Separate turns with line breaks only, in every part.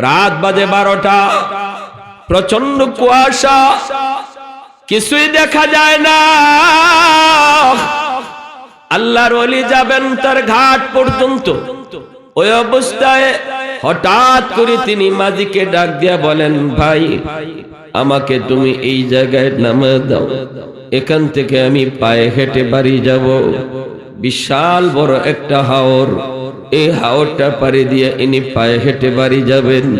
রাত বাজে বারোটা। প্রচণ্ড কুয়াশা। কিছুই দেখা যায় না। আল্লাহর অলি যাবেন তার ঘাট পর্যন্ত। ওই অবস্থায় হঠাৎ করে তিনি মাঝিকে ডাক দিয়া বলেন, ভাই, আমাকে তুমি এই জায়গায় নামে দাও। এখান থেকে আমি পায়ে হেঁটে বাড়ি যাব। বিশাল বড় একটা হাওর। এই হাওরটা পাড়ি দিয়ে ইনি পায়ে হেঁটে বাড়ি যাবেন।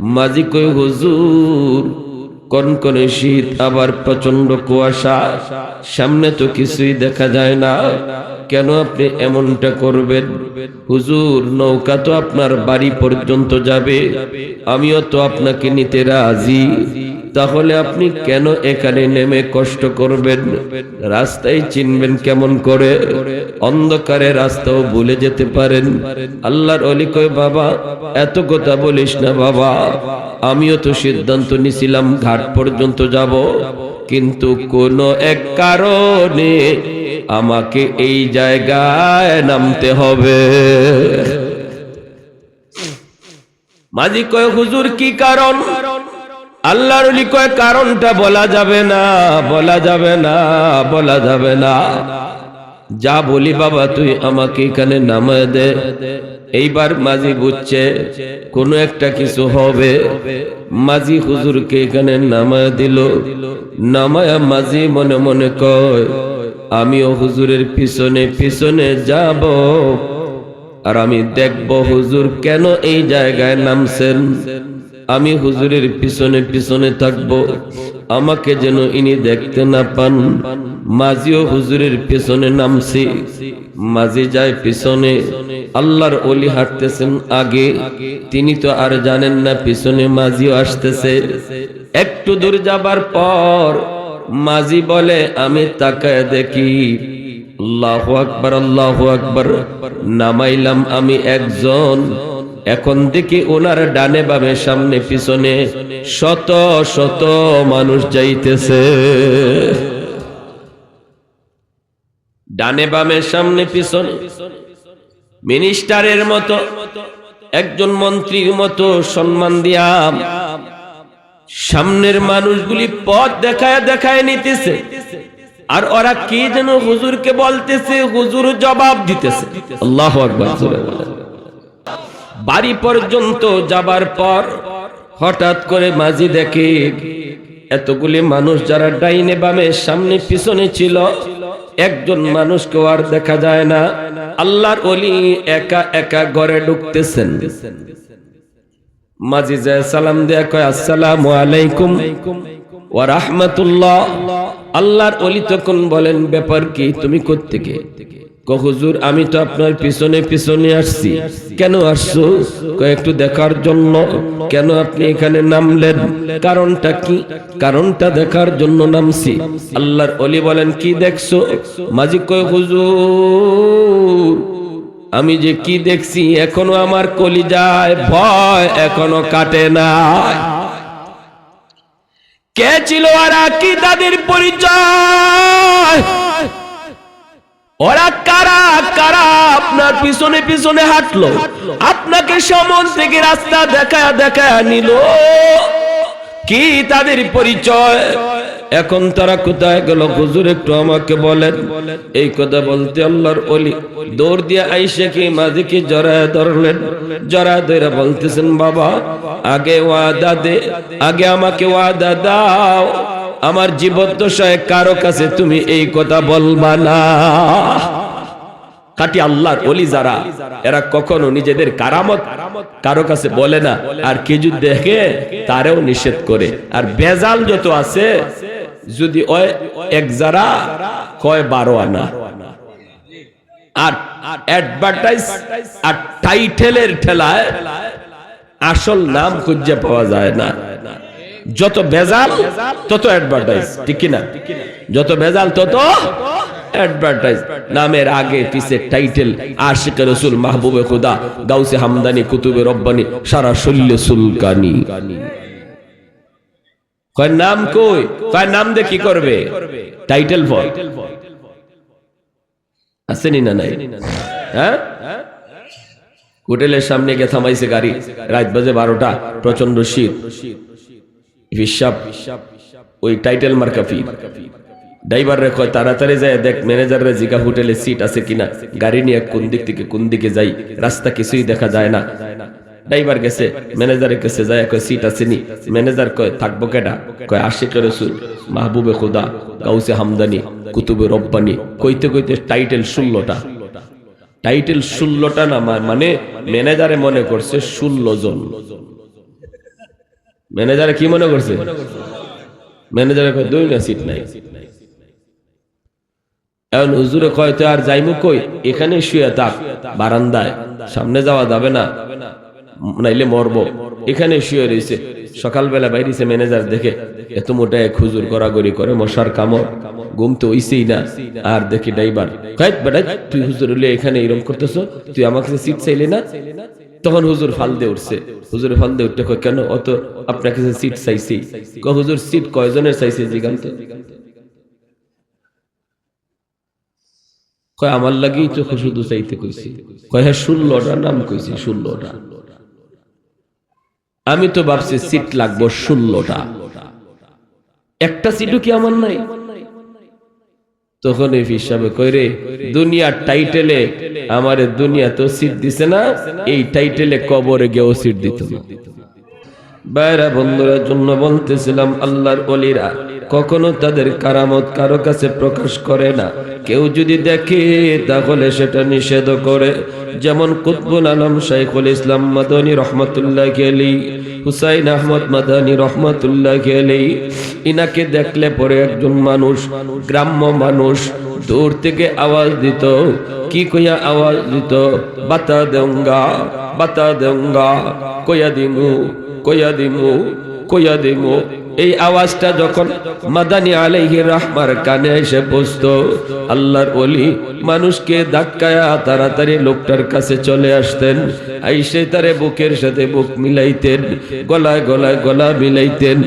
মাঝি কই হুজুর, কনকনে শীত আবার প্রচণ্ড কুয়াশা। সামনে তো কিছুই দেখা যায় না। কেন আপনি এমনটা করবেন? হুজুর, নৌকা তো আপনার বাড়ি পর্যন্ত যাবে। আমিও তো আপনাকে নিতে রাজি। তাহলে আপনি কেন এখানে নেমে কষ্ট করবেন? রাস্তায় চিনবেন কেমন করে। অন্ধকারে রাস্তাও ভুলে যেতে পারেন। আল্লাহর অলি কয়, বাবা, এত কথা বলিস না বাবা। আমিও তো সিদ্ধান্ত নিছিলাম ঘাট পর্যন্ত যাব। কিন্তু কোন এক কারণে আমাকে এই জায়গায় নামতে হবে। মাঝি কয়, হুজুর, কি কারণ? আল্লাহর কয় কারণটা বলা যাবে না, বলা যাবে না, বলা যাবে না। যা বলি বাবা, তুই আমাকে এখানে নামায় দে। এইবার মাঝি বুঝছে, কোন একটা কিছু হবে। মাঝি হুজুরকে এখানে নামায় দিল। নামায়া মাঝি মনে মনে কয়, আমিও হুজুরের পিছনে পিছনে যাব। আর আমি দেখব হুজুর কেন এই জায়গায় নামছেন? আমি হুজুরের পিছনে পিছনে থাকব। আমাকে যেন ইনি দেখতে না পান। মাঝিও হুজুরের পিছনে নামছি। মাঝি যায় পিছনে। আল্লাহর অলি হাঁটতেছেন আগে। তিনি তো আর জানেন না পিছনে মাঝিও আসতেছে। একটু দূর যাবার পর মাঝি বলে, আমি তাকায় দেখি। আল্লাহ আকবর আল্লাহ আকবর। নামাইলাম আমি একজন। এখন দেখি ওনার ডানে বামে সামনে পিছনে শত শত মানুষ যাইতেছে। ডানে বামে সামনে পিছনে মিনিস্টারের মতো, একজন মন্ত্রীর মতো সম্মান দিয়া সামনের মানুষগুলি পথ দেখায় দেখায় নিতেছে। আর ওরা কি যেন হুজুরকে বলতেছে, হুজুর জবাব দিতেছে। আল্লাহ আকবার। বাড়ি পর্যন্ত যাবার পর হঠাৎ করে মাঝি দেখে এতগুলি মানুষ যারা ডাইনে বামে সামনে পিছনে ছিল, একজন মানুষকে আর দেখা যায় না। আল্লাহর অলি একা একা ঘরে ঢুকতেছেন। মাঝি যায় সালাম দেয়া কয়, আসসালামু আলাইকুম ওয়া রাহমাতুল্লাহ। আল্লাহর অলি তখন বলেন, ব্যাপার কি? তুমি কোত্থেকে? কয় হুজুর, আমি তো আপনার পিছনে পিছনে আসছি। কেন আসছো? একটু দেখার জন্য। কেন আপনি এখানে নামলেন? কারণটা কি? কারণটা দেখার জন্য নামছি। আল্লাহর অলি বলেন, কি দেখছ? মাঝি কয়, হুজুর, আমি যে কি দেখছি, এখনও আমার কলিজায় ভয়, এখনও কাটে না। কে ছিল আর কি তাদের পরিচয়? ওরা কারা কারা আপনার পিছনে পিছনে হাঁটলো? আপনাকে সমন থেকে রাস্তা দেখা দেখা নিল। কি তাদের পরিচয়? এখন তারা কোথায় গেল? হুজুর একটু আমাকে বলেন। এই কথা বলতে আল্লাহর অলি দৌড় দিয়ে আইসে কি মাঝিকে জড়ায় ধরলেন? জড়া ধরে বলতেছেন, বাবা, আগে ওয়াদা দে, আগে আমাকে ওয়াদা দাও। আমার জীবদ্দশায় কারও কাছে তুমি এই কথা বলবা না। কাটি আল্লাহর অলি যারা, এরা কখনো নিজেদের কারামত কারও কাছে বলে না। আর কে দেখে, তারেও নিষেধ করে। আর বেজাল যত আছে, যদি এক যারা কয় বারো আনা। আর অ্যাডভার্টাইজ আর টাইটেলের ঠেলায় আসল নাম খুঁজে পাওয়া যায় না। যত বেজাল তত অ্যাডভার্টাইজ ঠিক কিনা? যত বেজাল তত অ্যাডভার্টাইজ নামের আগে পিছে টাইটেল আশিক রসুল, মাহবুবে খুদা, গাউসে হামদানি, কুতুবে রব্বানি, সারা শল্য সুলকানি। কয় নাম কই? কয় নাম দিয়ে কি করবে? টাইটেল ফল আসেনি না নাই? হ্যাঁ? হোটেলের সামনে গিয়ে থামাইছে গাড়ি। রাত বাজে বারোটা প্রচণ্ড শীত। ওই টাইটেল মার্কা ফি ড্রাইভার রে কয়, তাড়াতাড়ি যায়, দেখ ম্যানেজাররা জিগা হোটেলে সিট আছে কিনা? গাড়ি নিয়ে কোন দিক থেকে কোন দিকে যাই, রাস্তা কিছুই দেখা যায় না। ড্রাইভার গেছে ম্যানেজারের কাছে যায়, কয় সিট আছে নি? ম্যানেজার কয়, থাকব কেডা? কয়, আশিক রসুল, মাহবুবে খুদা, গাউসে হামদানি, কুতুবে রব্বানি। কইতে কইতে টাইটেল ষোলোটা। টাইটেল ষোলোটা না মানে ম্যানেজারে মনে করছে ষোলো জন। ম্যানেজারে কি মনে করছে? ম্যানেজারে দুই না সিট নাই। এখন হুজুরে কয় তো আর যাইমু কই? এখানে শুয়ে থাক, বারান্দায়। সামনে যাওয়া যাবে না। নাইলে মরবো। এখানে শুয়ে রয়েছে। সকালবেলা বাইরেছে ম্যানেজার দেখে, এত মোটা এক হুজুর গড়াগড়ি করে, মশার কামড়। ঘুম তো হইছেই না। আর দেখি ড্রাইভার। তুই হুজুর হলে এখানে এরকম করতেছ? তুই আমাকে সিট চাইলি না? তখন হুজুর ফাল দিয়ে উঠছে। হুজুর ফাল দিয়ে উঠতে কয়, কেন? অত আপনার কাছে সিট চাইছি। হুজুর সিট কয়জনের চাইছে জিগান্ত কয়, আমার লাগেই তো শুধু চাইতে কইছি। কয় হ্যাঁ ষোলোটা নাম কইছি ষোলোটা আমি তো ভাবছি সিট লাগবো ষোলোটা একটা সিটও কি আমার নাই? তখন এই হিসাবে কইরে, দুনিয়ার টাইটেলে আমার দুনিয়া তো সিট দিছে না, এই টাইটেলে কবরে গিয়েও সিট দিত বাইরা বন্ধুরা, জন্য বলতেছিলাম, আল্লাহর অলিরা কখনো তাদের কারামত কারও কাছে প্রকাশ করে না। কেউ যদি দেখে, তাহলে সেটা নিষেধ করে। যেমন কুতবুল আলম শাইখুল ইসলাম মাদনী রহমতুল্লাহ গেলি হুসাইন আহমদ মাদানী রহমতুল্লাহ আলাই ইনাকে দেখলে পরে একজন মানুষ, গ্রাম্য মানুষ, দূর থেকে আওয়াজ দিত। কি কইয়া আওয়াজ দিত? বাতা দেঙ্গা বাতা দেঙ্গা কইয়া দিমু কইয়া দিমু কইয়া দিমু। এই আওয়াজটা যখন মাদানি আলাইহি রাহমার কানে এসে বসতো, আল্লাহর ওলি মানুষকে ধাক্কায়া তাড়াতাড়ি লোকটার কাছে চলে আসতেন, আইসে তারে বুকের সাথে বুক মিলাইতেন, গলায় গলায় গলা মিলাইতেন,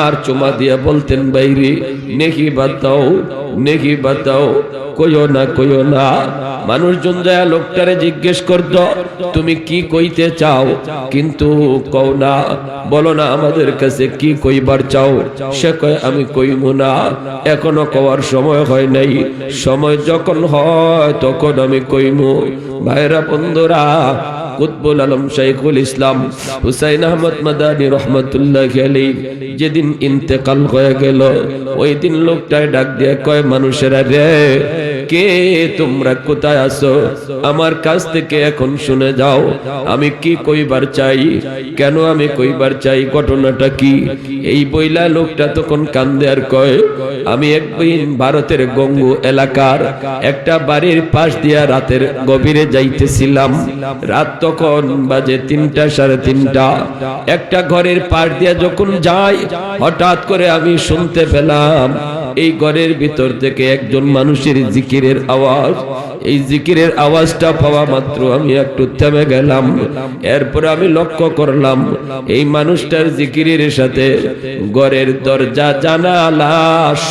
আর চুমা দিয়া বলতেন, বাইরে নেকি বাতাও নেকি বাতাও, কইও না কইও না। মানুষজন যায় লোকটারে জিজ্ঞেস করত, তুমি কি কইতে চাও? কিন্তু কও না, বলো না, আমাদের কাছে কি কইবার চাও? সে কয়, আমি কইমু না, এখনও কওয়ার সময় হয় নাই। সময় যখন হয়, তখন আমি কইমু। ভাইরা বন্ধুরা কুতবুল আলম শাইখুল ইসলাম হুসাইন আহমদ মাদানী রহমতুল্লাহ আলী যেদিন ইন্তেকাল হয়ে গেল, ওই দিন লোকটায় ডাক দিয়ে কয়, মানুষেরা রে কে তোমরা কোথায় আছো? আমার কাছ থেকে এখন শুনে যাও। আমি কি কইবার চাই? কেন আমি কইবার চাই? ঘটনাটা কি? এই বইলা লোকটা তখন কান্দে আর কয়, আমি একদিন ভারতের গঙ্গু এলাকার একটা বাড়ির পাশ দিয়া রাতের গভীরে যাইতেছিলাম। রাত তখন বাজে তিনটা সাড়ে তিনটা। একটা ঘরের পাশ দিয়া যখন যাই, হঠাৎ করে আমি শুনতে পেলাম এই ঘরের ভিতর থেকে একজন মানুষের জিকিরের আওয়াজ, এই জিকিরের আওয়াজটা পাওয়া মাত্র আমি একটু থেমে গেলাম। এরপর আমি লক্ষ্য করলাম, এই মানুষটার জিকিরের সাথে ঘরের দরজা, জানালা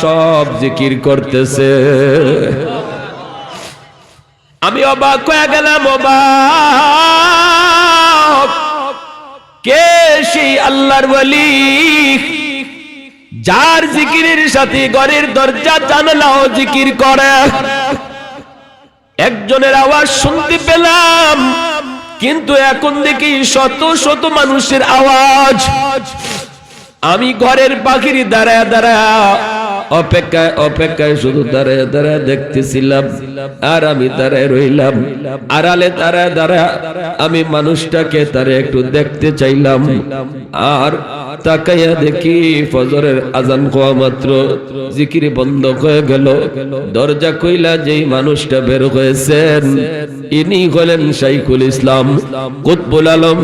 সব জিকির করতেছে। আমি অবাক হয়ে গেলাম, অবাক। কে সেই আল্লাহর বলি যার জিকিরের সাথে ঘরের দরজা জানালাও জিকির করে। একজনের আওয়াজ শুনতে পেলাম, কিন্তু এখন দেখি শত শত মানুষের আওয়াজ। আমি ঘরের পাখির দাঁড়ায় দাঁড়া অপেক্ষায় অপেক্ষায় শুধু দাঁড়ায় দাঁড়ায় দেখতেছিলাম, আর আমি দাঁড়ায় রইলাম। আড়ালে দাঁড়ায় দাঁড়ায় আমি মানুষটাকে তারে একটু দেখতে চাইলাম, আর তাকাইয়া দেখি ফজরের আজান খাওয়া মাত্র। জিকির বন্ধ হয়ে গেল। দরজা কইলা যেই মানুষটা বের হয়েছেন ইনি হলেন শাইখুল ইসলাম কুতবুল আলম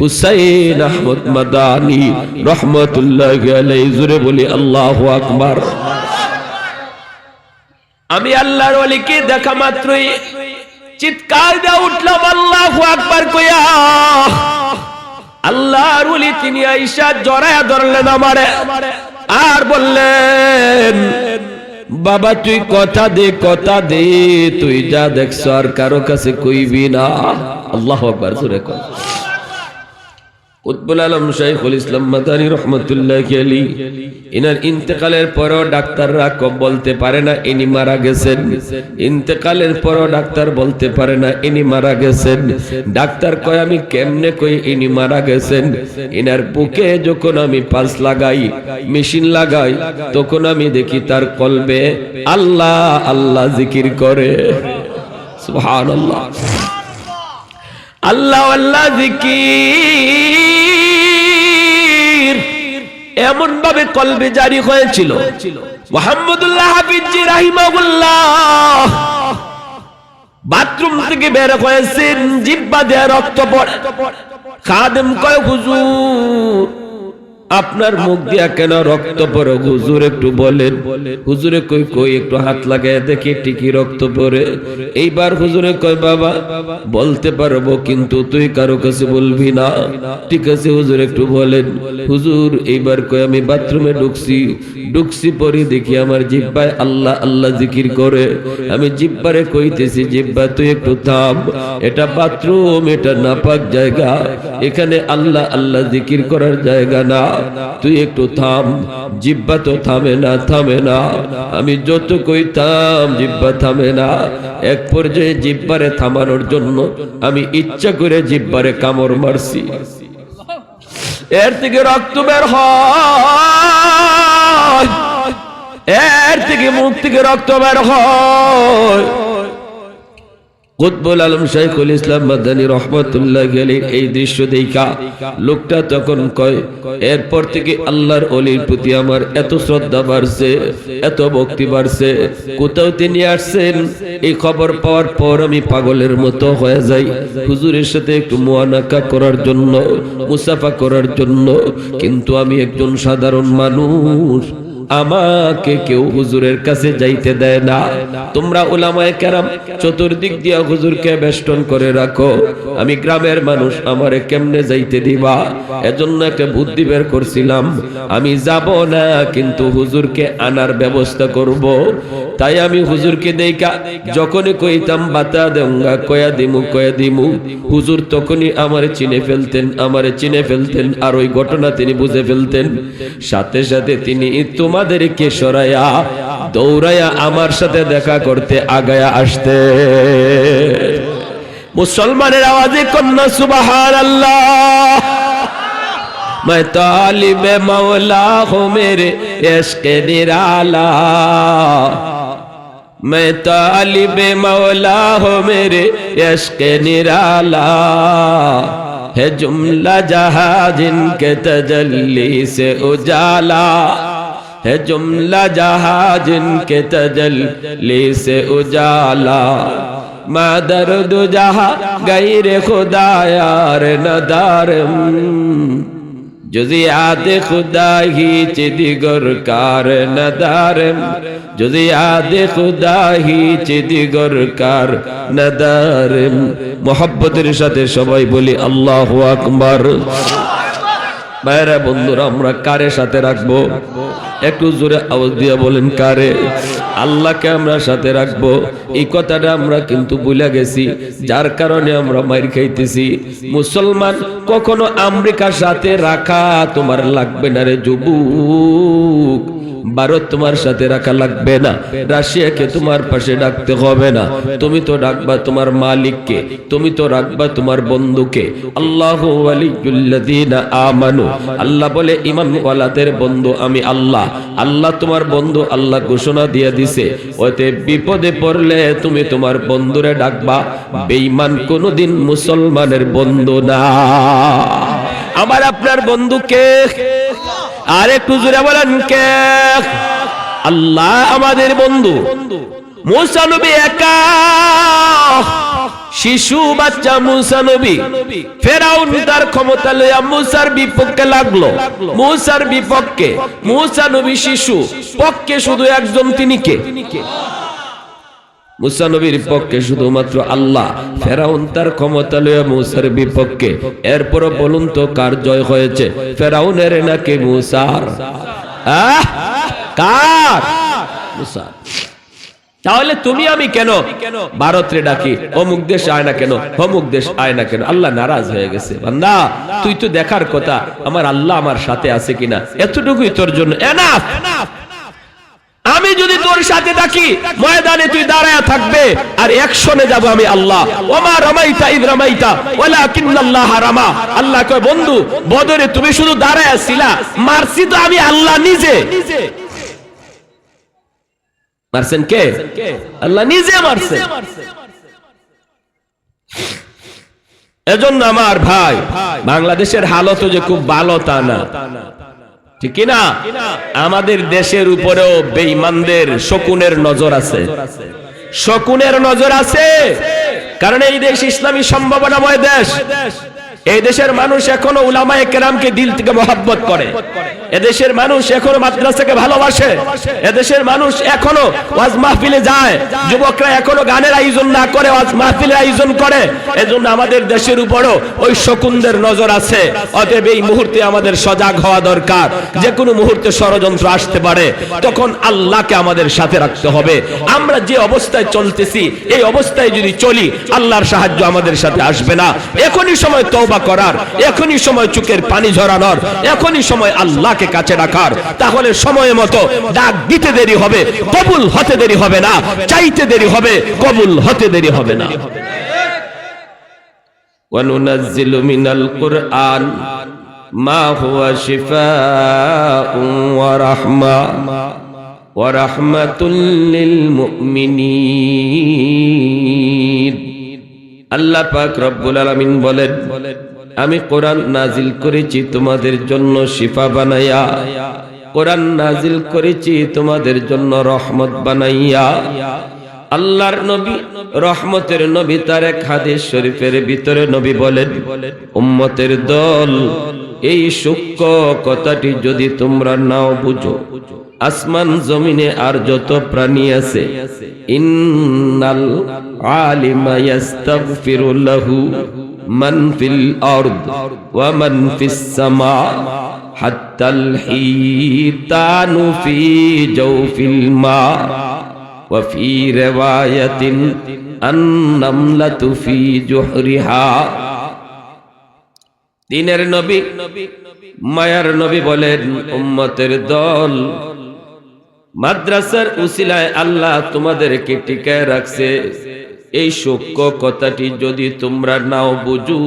হুসাইন আহমদ মাদানি। রহমতুল্লাহ জুরে বলি আল্লাহু আকবার। আমি আল্লাহর ওলিকে দেখা মাত্রই চিৎকার দিয়ে উঠলাম আল্লাহু আকবার কইয়া। আল্লাহর ওলি তিনি আইসা জড়ায়া ধরলেন আমারে। আর বললেন, বাবা, তুই কথা দে কথা দে, তুই যা দেখছ আর কারও কাছে কইবি না। আল্লাহ আকবার, জোরে কর। উৎবুল আলম শাইখুল ইসলাম মাদানী রহমতুল্লাহ আলী ইনার ইন্তেকালের পরও ডাক্তাররা কব বলতে পারে না, ইনি মারা গেছেন। ইন্তেকালের পরও ডাক্তার বলতে পারে না, ইনি মারা গেছেন। ডাক্তার কয়, আমি কেমনে কই ইনি মারা গেছেন? ইনার বুকে যখন আমি পাস লাগাই, মেশিন লাগাই, তখন আমি দেখি তার কলবে আল্লাহ আল্লাহ জিকির করে। সুবহানাল্লাহ। আল্লাহ আল্লাহ জিকির। এমন ভাবে কলবে জারি হয়েছিল। মোহাম্মদুল্লাহ হাফিজি রাহিমাহুল্লাহ বাথরুম থেকে বের হয়েছেন, জিব্বা দেয়া রক্ত পড়ে। খাদেম কয়, হুজুর আপনার মুখ দিয়া কেন রক্ত পড়ে? হুজুর একটু বলেন। হুজুরে কই কই, একটু হাত লাগায় দেখি টিকি রক্ত পড়ে? এইবার হুজুরে কয়, বাবা, বলতে পারব কিন্তু তুই কারও কাছে বলবি না। ঠিক আছে, হুজুর একটু বলেন। হুজুর, এইবার কই আমি বাথরুমে ঢুকছি। ঢুকছি পরে দেখি আমার জিব্বায় আল্লাহ আল্লাহ জিকির করে। আমি জিব্বারে কইতেছি, জিব্বা, তুই একটু থাম। এটা বাথরুম, এটা নাপাক জায়গা। এখানে আল্লাহ আল্লাহ জিকির করার জায়গা না। তুই একটু থাম, জিব্বা তো থামে না থামে না। আমি যত কইতাম জিব্বা থামে না। এক পর্যায়ে জিব্বারে থামানোর জন্য আমি ইচ্ছা করে জিব্বারে কামড় মারছি। এর থেকে রক্ত বের হয়। এর থেকে মুখ থেকে রক্ত বের হয়। কুতবুল আলম শাইখুল ইসলাম মাদানী রহমতুল্লাহ গেলেন এই দৃশ্য দেখা। লোকটা তখন কয়, এরপর থেকে আল্লাহর অলির প্রতি আমার এত শ্রদ্ধা বাড়ছে, এত ভক্তি বাড়ছে, কোথাও তিনি আসছেন? এই খবর পাওয়ার পর আমি পাগলের মতো হয়ে যাই। হুজুরের সাথে একটু মোয়ানাকা করার জন্য, মুসাফা করার জন্য। কিন্তু আমি একজন সাধারণ মানুষ। আমাকে কেউ হুজুরের কাছে যাইতে দেয় না। তোমরা ওলামায়ে কেরাম, চতুর্দিক দিয়া হুজুরকে বেষ্টন করে রাখো। আমি গ্রামের মানুষ, আমারে কেমনে যাইতে দিবা? এজন্য একটা বুদ্ধি বের করছিলাম। আমি যাব না, কিন্তু হুজুরকে আনার ব্যবস্থা করব। তাই আমি হুজুরকে দেইকা যখনই কইতাম, বাতা দেঙ্গা কয়া দিমু কয়া দিমু। হুজুর তখনই আমারে চিনে ফেলতেন, আমারে চিনে ফেলতেন, আর ওই ঘটনা তিনি বুঝে ফেলতেন। সাথে সাথে তিনি তোমাদেরকে সরাইয়া, দৌড়াইয়া আমার সাথে দেখা করতে আগায়া আসতে। মুসলমানের আওয়াজে কন্যা সুবাহার আল্লাহ জাহাজিন কে তজল্লি সে উজালা। ہے جملہ جہاں جن کے تجلی سے اجالا میں درد جہاں غیر خدا یار ندارم جزیات خدا ہی چدیگر کار ندارم جزیات خدا ہی چدیگر کار ندارم محبت رشتے شبائی بولی اللہ اکبر اللہ اکبر ভাইরা, বন্ধুরা, আমরা কারের সাথে রাখব? একটু জোরে আওয়াজ দিয়ে বলেন, কারে? আল্লাহকে আমরা সাথে রাখব। এই কথাটা আমরা কিন্তু ভুলে গেছি, যার কারণে আমরা মাইর খাইতেছি। মুসলমান, কখনো আমেরিকার সাথে রাখা তোমার লাগবে না রে যুবক। ভারত তোমার সাথে রাখা লাগবে না। রাশিয়াকে তোমার পাশে ডাকতে হবে না। তুমি তো ডাকবা তোমার মালিককে, তুমি তো রাখবা তোমার বন্ধুকে। আল্লাহ আমানু। আল্লাহ বলে, ইমান ওয়ালাদের বন্ধু আমি আল্লাহ। আল্লাহ তোমার বন্ধু, আল্লাহ ঘোষণা দিয়ে দিছে। ওতে বিপদে পড়লে তুমি তোমার বন্ধুরে ডাকবা। বেঈমান কোনোদিন মুসলমানের বন্ধু না। আমার আপনার বন্ধুকে আর একটু জোরে বলেন কে? আল্লাহ আমাদের বন্ধু। মুসা নবী একা। শিশু, বাচ্চা, মুসা নবী। ফেরাউন তার ক্ষমতা লইয়া মুসার বিপক্ষে লাগল। মুসার বিপক্ষে, মুসা নবী শিশু, পক্ষে শুধু একজন তিনি কে? মুসা নবীর পক্ষে শুধুমাত্র আল্লাহ, ফেরাউন তার ক্ষমতা লইয়া মুসার বিপক্ষে। এরপর বলুন তো কার জয় হয়েছে? ফেরাউনের নাকি মুসার? কার? মুসা। তাহলে তুমি আমি কেন? ভারতরে ডাকি, অমুক দেশ আয় না কেন? অমুক দেশ আয় না কেন? আল্লাহ নারাজ হয়ে গেছে, বান্দা। তুই তো দেখার কথা, আমার আল্লাহ আমার সাথে আছে কিনা? এতটুকুই তোর জন্য। এনাফ আমি যদি তোর সাথে থাকি, ময়দানে তুই দাঁড়ায় থাকবে, আর একশনে যাব আমি আল্লাহ। ওমা রামাইতা ইদ রামাইতা, ওয়ালাকিন্নাল্লাহ রামা। আল্লাহ কয়, বন্ধু, বদরে তুমি শুধু দাঁড়ায় ছিলা, মারছি তো আমি আল্লাহ নিজে। মারছেন কে? আল্লাহ নিজে মারছে। এজন্য আমার ভাই, বাংলাদেশের হালত যে খুব ভালো তা না। ঠিক না আমাদের দেশের উপরেও বেঈমানদের শকুনের নজর আছে। শকুনের নজর আছে। কারণ এই দেশ ইসলামী সম্ভাবনাময় দেশ। এই দেশের মানুষ এখনও উলামায়ে কেরামকে দিল থেকে মহাব্বত করে। এদেশের মানুষ এখনও মাদ্রাসাকে ভালোবাসে। এদেশের মানুষ এখনও ওয়াজ মাহফিলে যায়। যুবকরা এখনও গানের আয়োজন না করে, ওয়াজ মাহফিলের আয়োজন করে। এজন্য আমাদের দেশের উপরও ওই শকুনদের নজর আছে। অতএব এই মুহূর্তে আমাদের সজাগ হওয়া দরকার। যে কোনো মুহূর্তে ষড়যন্ত্র আসতে পারে। তখন আল্লাহকে আমাদের সাথে রাখতে হবে। আমরা যে অবস্থায় চলতেছি, এই অবস্থায় যদি চলি, আল্লাহর সাহায্য আমাদের সাথে আসবে না। এখনই সময় তওবা করার এখনই সময় চুকের পানি ঝরানোর এখনই সময় আল্লাহকে কাছে রাখার তাহলে সময় মতো ডাক দিতে দেরি হবে কবুল হতে দেরি হবে না চাইতে দেরি হবে কবুল হতে দেরি হবে না وننزل من القرآن ما هو شفاء ورحمة ورحمة للمؤمنين আল্লাহ পাক রব্বুল আলামিন বলেন আমি কোরআন নাজিল করেছি তোমাদের জন্য শিফা বানাইয়া। কোরআন নাজিল করেছি তোমাদের জন্য রহমত বানাইয়া। আল্লাহর নবী, রহমতের নবী তার এক হাদিস শরীফের ভিতরে নবী বলেন, উম্মতের দল, এই সূক্ষ্ম কথাটি যদি তোমরা নাও বুঝো, আসমান জমিনে আর যত প্রাণী আছে, ইন্নাল আলিমা ইয়াস্তাগফিরু লাহু মান ফিল আরদ ওয়া মান ফিস সামা হাত্তা আল হিতানু ফি জাওফিল মা ওয়া ফি রিওয়ায়াতিন আন নামলাতু ফি জুহরিহা। দিনের নবী মায়ার নবী বলেন, উম্মতের দল মাদ্রাসার উসিলায় আল্লাহ তোমাদেরকে টিকায় রাখছে। এই সূক্ষ্ম কথাটি যদি তোমরা নাও বুঝু,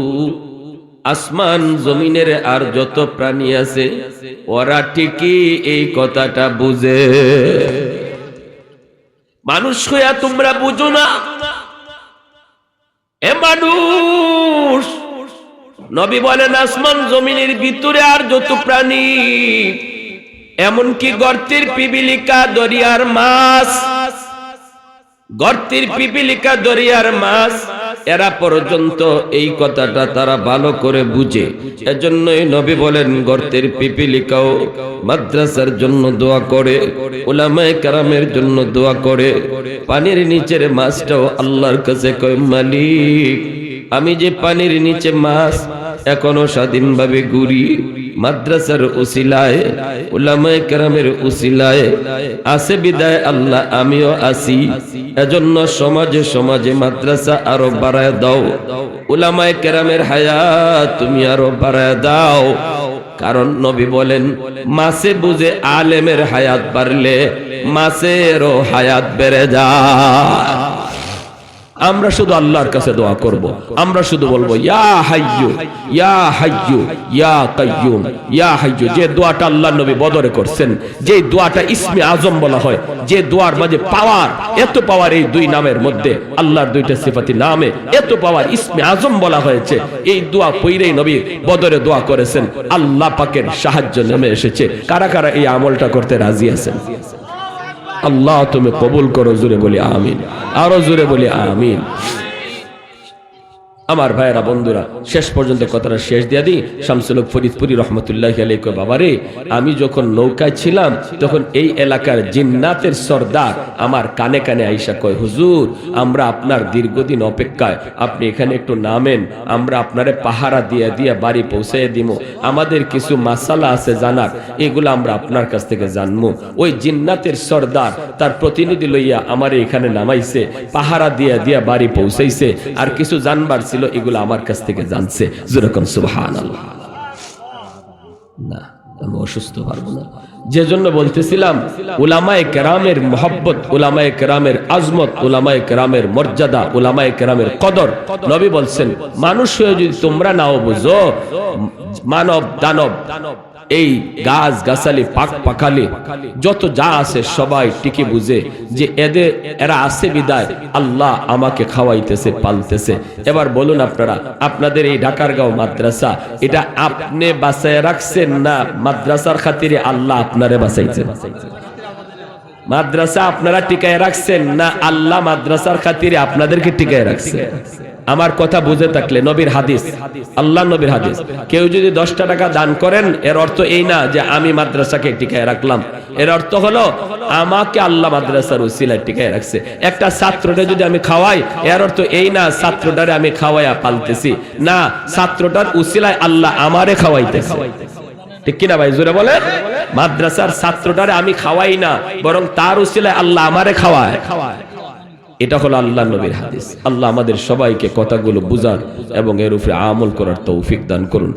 আসমান জমিনের আর যত প্রাণী আছে, ওরা ঠিকই এই কথাটা বুঝে। মানুষ হইয়া তোমরা বুঝো না। এ মানুষ, নবী বলেন, আসমান জমিনের ভিতরে আর যত প্রাণী, এমনকি গর্তের পিবিলিকা, দরিয়ার মাছ গর্তের পিপিলিকা দরিয়ার মাছ, এরা পর্যন্ত এই কথাটা তারা ভালো করে বুঝে। এজন্যই নবী বলেন, গর্তের পিপিলিকাও মাদ্রাসার জন্য দোয়া করে ওলামায়ে কারামের জন্য দোয়া করে। পানির নিচের মাছটাও আল্লাহর কাছে কয়, মালিক, আমি যে পানির নিচে মাছ এখনও স্বাধীনভাবে ঘুরি, মাদ্রাসার উসিলায়, উলামায়ে কেরামের উসিলায়। আছে বিদায় আল্লাহ, আমিও আসি এজন্য সমাজে সমাজে মাদ্রাসা আরও বাড়ায় দাও। উলামায় কেরামের হায়াত তুমি আরও বাড়ায় দাও। কারণ নবী বলেন, মাসে বুঝে আলেমের হায়াত বাড়লে মাসেরও হায়াত বেড়ে যায়। আমরা শুধু আল্লাহর কাছে দোয়া করব। আমরা শুধু বলব, ইয়া হাইয়ু ইয়া হাইয়ু ইয়া কাইয়ুম ইয়া হাইয়ু যে দোয়াটা আল্লাহর নবী বদরে করছেন, যে দোয়াটা ইসমে আজম বলা হয়, যে দোয়ার মাঝে পাওয়ার, এত পাওয়ার এই দুই নামের মধ্যে, আল্লাহর দুইটা সিফাতি নামে এত পাওয়ার ইসমে আজম বলা হয়েছে, এই দোয়া পইরেই নবী বদরে দোয়া করেছেন। আল্লাহ পাকের সাহায্য নেমে এসেছে। কারা কারা এই আমলটা করতে রাজি আছেন? আল্লাহ তুমি কবুল করো জুড়ে বলি আমিন। আরও জুড়ে বলি আমিন। আমার ভাইয়েরা, বন্ধুরা, শেষ পর্যন্ত কথাটা শেষ দিয়া দিই। শামসুলক ফরিদপুরি রহমতুল্লাহ আলাইক বাবারে, আমি যখন নৌকায় ছিলাম, তখন এই এলাকার জিন্নাতের সর্দার আমার কানে কানে আইসা কয়, হুজুর, আমরা আপনার দীর্ঘদিন অপেক্ষায়, আপনি এখানে একটু নামেন, আমরা আপনারে পাহারা দিয়ে দিয়ে বাড়ি পৌঁছাইয়ে দিব আমাদের কিছু মাসালা আছে জানার, এগুলো আমরা আপনার কাছ থেকে জানব ওই জিন্নাতের সর্দার তার প্রতিনিধি লইয়া আমার এখানে নামাইছে, পাহারা দিয়া দিয়া বাড়ি পৌঁছাইছে, আর কিছু জানবার এগুলো আমার কাছ থেকে জানছে। যেরকম সুহান না, আমি অসুস্থ পারব না। যে জন্য বলতেছিলাম, উলামায় কেরামের মহব্বত, উলামায় কেরামের আজমত, উলামায় কেরামের মর্যাদা, উলামায় কেরামের কদর। নবী বলছেন, মানুষ হয়ে যদি তোমরা নাও বুঝো, মানব দানব দানব। এই গাছ গাছালি পাক পাখালি যত যা আছে সবাই টিকে বুঝে যে এদের এরা আছে বিদায়, আল্লাহ আমাকে খাওয়াইতেছে, পালতেছে। এবার বলুন আপনারা, আপনাদের এই ঢাকারগাঁও মাদ্রাসা, এটা আপনি বাঁচায় রাখছেন না মাদ্রাসার খাতিরে আল্লাহ আপনারে বাঁচাইছে? মাদ্রাসা আপনারা টিকায় রাখছেন না আল্লাহ মাদ্রাসার খাতিরে আপনাদেরকে টিকায় রাখছে? আমার কথা বুঝে থাকলে নবীর হাদিস, আল্লাহ নবীর হাদিস। কেউ যদি দশটা টাকা দান করেন, এর অর্থ এই না যে আমি মাদ্রাসাকে টিকায় রাখলাম। এর অর্থ হলো, আমাকে আল্লাহ মাদ্রাসার উসিলায় টিকায় রাখছে। একটা ছাত্রটা যদি আমি খাওয়াই, এর অর্থ এই না ছাত্রটারে আমি খাওয়াইয়া পালতেছি। না, ছাত্রটার উসিলায় আল্লাহ আমারে খাওয়াইতেছে। ঠিক কিনা ভাই? জোরে বলে মাদ্রাসার ছাত্রটারে আমি খাওয়াই না, বরং তার উসিলায় আল্লাহ আমারে খাওয়ায় খাওয়ায়। এটা হলো আল্লাহ নবীর হাদিস। আল্লাহ আমাদের সবাইকে কথাগুলো বুঝার এবং এর উপরে আমল করার তৌফিক দান করুন।